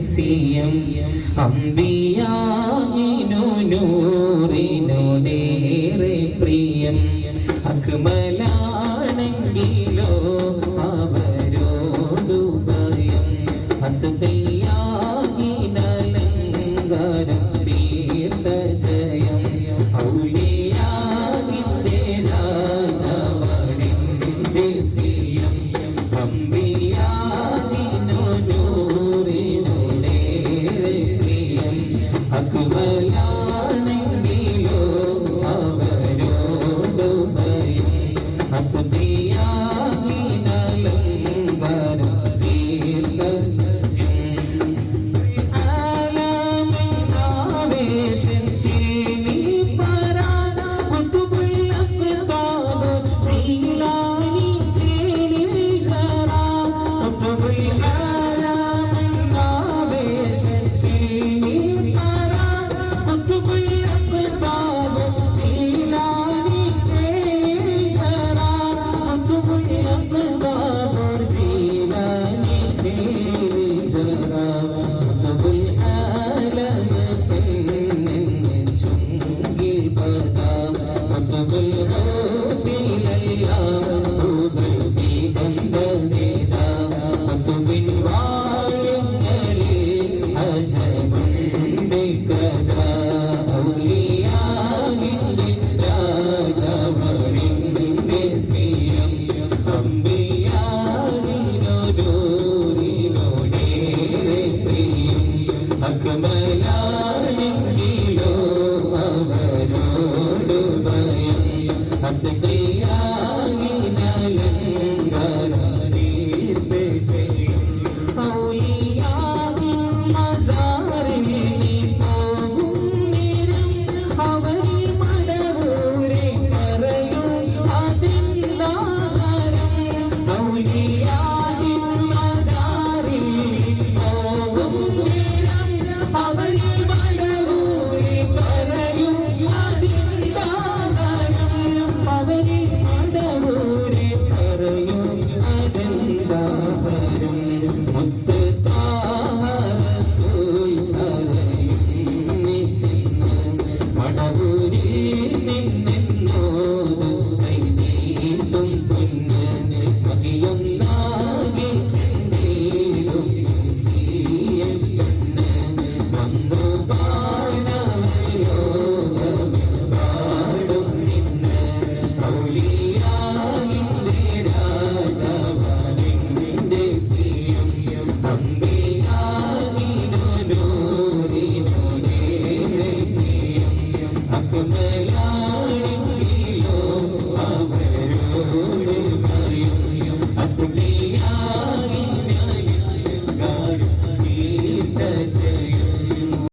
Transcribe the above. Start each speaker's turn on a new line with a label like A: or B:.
A: ദേശീയം അമ്പിയാനിനു നൂറിനോടേറെ പ്രിയം. അക്മലാണെങ്കിലോ അവരോടു ഭയം. അത് Hallelujah.